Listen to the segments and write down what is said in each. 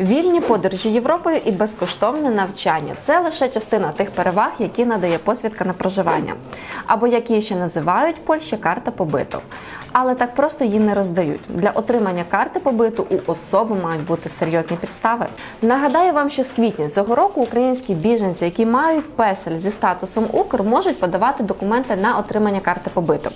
Вільні подорожі Європою і безкоштовне навчання це лише частина тих переваг, які надає посвідка на проживання, або як її ще називають в Польщі карта побиту. Але так просто її не роздають. Для отримання карти побиту у особи мають бути серйозні підстави. Нагадаю вам, що з квітня цього року українські біженці, які мають песель зі статусом Укр, можуть подавати документи на отримання карти побиту.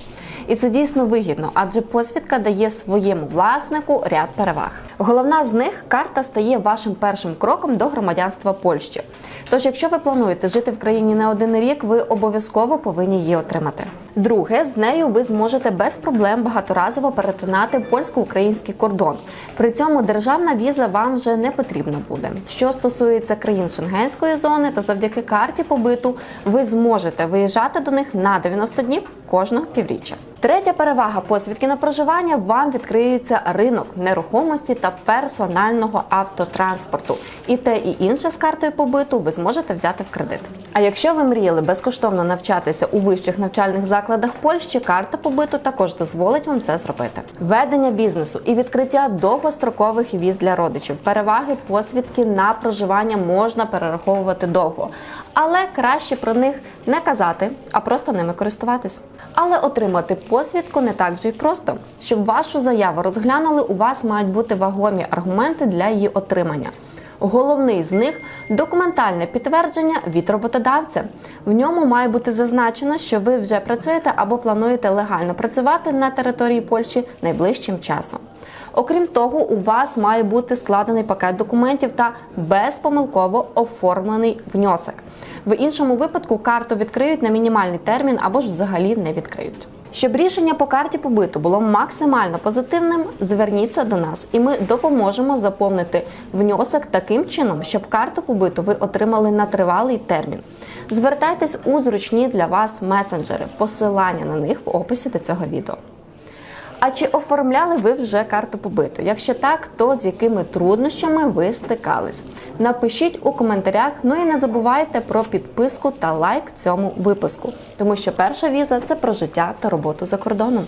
І це дійсно вигідно, адже посвідка дає своєму власнику ряд переваг. Головна з них карта стає вашим першим кроком до громадянства Польщі. Тож, якщо ви плануєте жити в країні не один рік, ви обов'язково повинні її отримати. Друге, з нею ви зможете без проблем багаторазово перетинати польсько-український кордон. При цьому державна віза вам вже не потрібна буде. Що стосується країн Шенгенської зони, то завдяки карті побиту ви зможете виїжджати до них на 90 днів кожного півріччя. Третя перевага посвідки на проживання вам відкриється ринок нерухомості та персонального автотранспорту. І те, і інше з картою побиту ви зможете взяти в кредит. А якщо ви мріяли безкоштовно навчатися у вищих навчальних закладах Польщі, карта побиту також дозволить вам це зробити. Ведення бізнесу і відкриття довгострокових віз для родичів. Переваги посвідки на проживання можна перераховувати довго, але краще про них не казати, а просто ними користуватись. Але отримати посвідку не так вже й просто. Щоб вашу заяву розглянули, у вас мають бути вагомі аргументи для її отримання. Головний з них документальне підтвердження від роботодавця. В ньому має бути зазначено, що ви вже працюєте або плануєте легально працювати на території Польщі найближчим часом. Окрім того, у вас має бути складений пакет документів та безпомилково оформлений внесок. В іншому випадку карту відкриють на мінімальний термін або ж взагалі не відкриють. Щоб рішення по карті побиту було максимально позитивним, зверніться до нас, і ми допоможемо заповнити внесок таким чином, щоб карту побиту ви отримали на тривалий термін. Звертайтесь у зручні для вас месенджери. Посилання на них в описі до цього відео. А чи оформляли ви вже карту побиту? Якщо так, то з якими труднощами ви стикались? Напишіть у коментарях. Ну і не забувайте про підписку та лайк цьому випуску, тому що перша віза це про життя та роботу за кордоном.